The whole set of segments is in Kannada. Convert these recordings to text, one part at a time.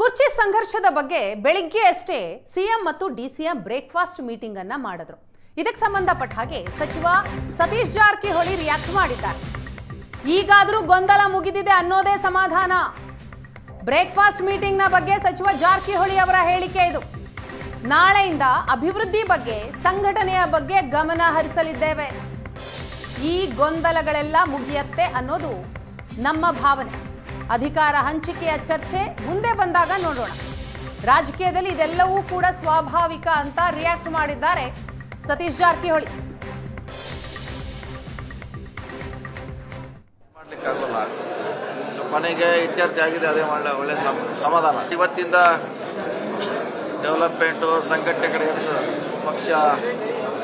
ಕುರ್ಚಿ ಸಂಘರ್ಷದ ಬಗ್ಗೆ ಬೆಳಿಗ್ಗೆ ಅಷ್ಟೇ ಸಿಎಂ ಮತ್ತು ಡಿಸಿಎಂ ಬ್ರೇಕ್ಫಾಸ್ಟ್ ಮೀಟಿಂಗ್ ಅನ್ನ ಮಾಡಿದ್ರು. ಇದಕ್ಕೆ ಸಂಬಂಧಪಟ್ಟ ಹಾಗೆ ಸಚಿವ ಸತೀಶ್ ಜಾರಕಿಹೊಳಿ ರಿಯಾಕ್ಟ್ ಮಾಡಿದ್ದಾರೆ. ಈಗಾದರೂ ಗೊಂದಲ ಮುಗಿದಿದೆ ಅನ್ನೋದೇ ಸಮಾಧಾನ. ಬ್ರೇಕ್ಫಾಸ್ಟ್ ಮೀಟಿಂಗ್ನ ಬಗ್ಗೆ ಸಚಿವ ಜಾರಕಿಹೊಳಿ ಅವರ ಹೇಳಿಕೆ ಇದು. ನಾಳೆಯಿಂದ ಅಭಿವೃದ್ಧಿ ಬಗ್ಗೆ, ಸಂಘಟನೆಯ ಬಗ್ಗೆ ಗಮನ ಹರಿಸಲಿದ್ದೇವೆ. ಈ ಗೊಂದಲಗಳೆಲ್ಲ ಮುಗಿಯತ್ತೆ ಅನ್ನೋದು ನಮ್ಮ ಭಾವನೆ. ಅಧಿಕಾರ ಹಂಚಿಕೆಯ ಚರ್ಚೆ ಮುಂದೆ ಬಂದಾಗ ನೋಡೋಣ. ರಾಜಕೀಯದಲ್ಲಿ ಇದೆಲ್ಲವೂ ಕೂಡ ಸ್ವಾಭಾವಿಕ ಅಂತ ರಿಯಾಕ್ಟ್ ಮಾಡಿದ್ದಾರೆ ಸತೀಶ್ ಜಾರಕಿಹೊಳಿ. ಕೊನೆಗೆ ಇತ್ಯರ್ಥ ಆಗಿದೆ, ಅದೇ ಒಳ್ಳೆ ಒಳ್ಳೆ ಸಮ- ಸಮಾಧಾನ. ಇವತ್ತಿಂದ ಡೆವಲಪ್ಮೆಂಟು ಸಂಘಟನೆ ಕಡೆ ಸ- ಪಕ್ಷ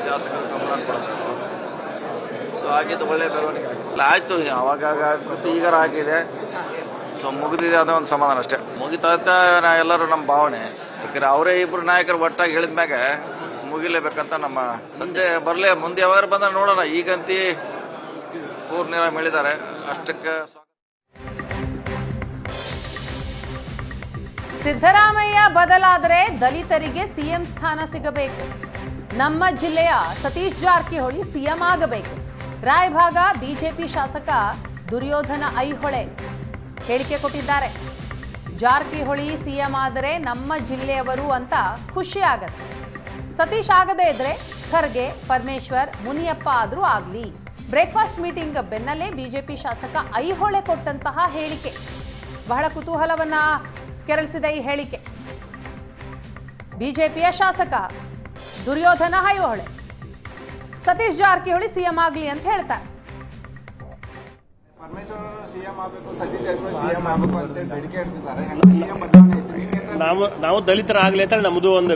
ಶಾಸಕರು ಗಮನ ಕೊಡಬೇಕು ಸೊ ಆಗಿದ್ದು ಒಳ್ಳೆ ಬೆಳವಣಿಗೆ. ಆಯಿತು ಅವಾಗ ಮತ್ತು ಆಗಿದೆ ಸೊ ಮುಗಿದಿದೆ ಅನ್ನೋ ಒಂದು ಸಮಾಧಾನ ಅಷ್ಟೇ. ಮುಗಿತಾ ನಾ ಎಲ್ಲರೂ ನಮ್ಮ ಭಾವನೆ. ಯಾಕಂದ್ರೆ ಅವರೇ ಇಬ್ರು ನಾಯಕರು ಒಟ್ಟಾಗಿ ಹೇಳಿದ್ಮ್ಯಾಗ ಮುಗಿಲೇಬೇಕಂತ ನಮ್ಮ ಸಂಜೆ ಬರಲೇ, ಮುಂದೆ ಯಾವಾಗ ಬಂದ್ರೆ ನೋಡೋಣ. ಈಗಂತಿ ಪೂರ್ಣಿರ ಹೇಳಿದ್ದಾರೆ ಅಷ್ಟಕ್ಕೆ ಸಿದ್ದರಾಮಯ್ಯ ಬದಲಾದರೆ ದಲಿತರಿಗೆ ಸಿಎಂ ಸ್ಥಾನ ಸಿಗಬೇಕು. ನಮ್ಮ ಜಿಲ್ಲೆಯ ಸತೀಶ್ ಜಾರಕಿಹೊಳಿ ಸಿಎಂ ಆಗಬೇಕು. ರಾಯಭಾಗ ಬಿಜೆಪಿ ಶಾಸಕ ದುರ್ಯೋಧನ ಐಹೊಳೆ. ಹೇಳಿಕೆ ಕೊಟ್ಟಿದ್ದಾರೆ. ಜಾರಕಿಹೊಳಿ ಸಿಎಂ ಆದರೆ ನಮ್ಮ ಜಿಲ್ಲೆಯವರು ಅಂತ ಖುಷಿ ಆಗತ್ತೆ. ಸತೀಶ್ ಆಗದೇ ಇದ್ರೆ ಖರ್ಗೆ, ಪರಮೇಶ್ವರ್, ಮುನಿಯಪ್ಪ ಆದರೂ ಆಗಲಿ. ಬ್ರೇಕ್ಫಾಸ್ಟ್ ಮೀಟಿಂಗ್ ಬೆನ್ನಲ್ಲೇ ಬಿಜೆಪಿ ಶಾಸಕ ಐಹೊಳೆ ಕೊಟ್ಟಂತಹ ಹೇಳಿಕೆ. ಬಹಳ ಕುತೂಹಲವನ್ನ ಕೆರಳಿಸಿದೆ ಈ ಹೇಳಿಕೆ. ಬಿಜೆಪಿಯ ಶಾಸಕ ದುರ್ಯೋಧನ ಐಹೊಳೆ. ಸತೀಶ್ ಜಾರಕಿಹೊಳಿ ಸಿಎಂ ಆಗ್ಲಿ ಅಂತ ಹೇಳ್ತಾರೆ. ನಾವು ನಾವು ದಲಿತರಾಗ್ಲಿ ಅಂತ ನಮ್ದು ಒಂದು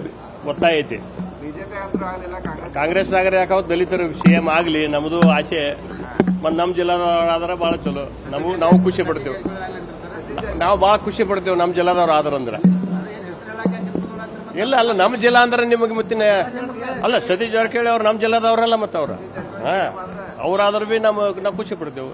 ಒತ್ತಾಯ ಐತಿ. ಕಾಂಗ್ರೆಸ್ ನಾಗರ ಯಾಕಾವ್ ದಲಿತರು ಸಿಎಂ ಆಗ್ಲಿ ನಮ್ದು ಆಸೆ ಮತ್ ನಮ್ಮ ಜಿಲ್ಲಾದವ್ರು ಬಹಳ ಚಲೋ. ನಮಗೂ ನಾವು ಖುಷಿ ಪಡ್ತೇವೆ. ನಾವು ಬಹಳ ಖುಷಿ ಪಡ್ತೇವೆ ನಮ್ಮ ಜಿಲ್ಲಾದವ್ರು ಆದ್ರಂದ್ರ ಇಲ್ಲ ಅಲ್ಲ ನಮ್ಮ ಜಿಲ್ಲಾ ಅಂದ್ರೆ ನಿಮಗೆ ಮತ್ತಿನ ಅಲ್ಲ ಸತೀಶ್ ಜಾರಕಿಹೊಳಿ ಅವ್ರು ನಮ್ಮ ಜಿಲ್ಲಾದವ್ರಲ್ಲ ಮತ್ತವ್ರ. ಹ ಹಾ ಅವ್ರಾದ್ರೂ ಬಿ ನಮ್ಮ ನಾವು ಖುಷಿ ಪಡ್ತೇವೆ.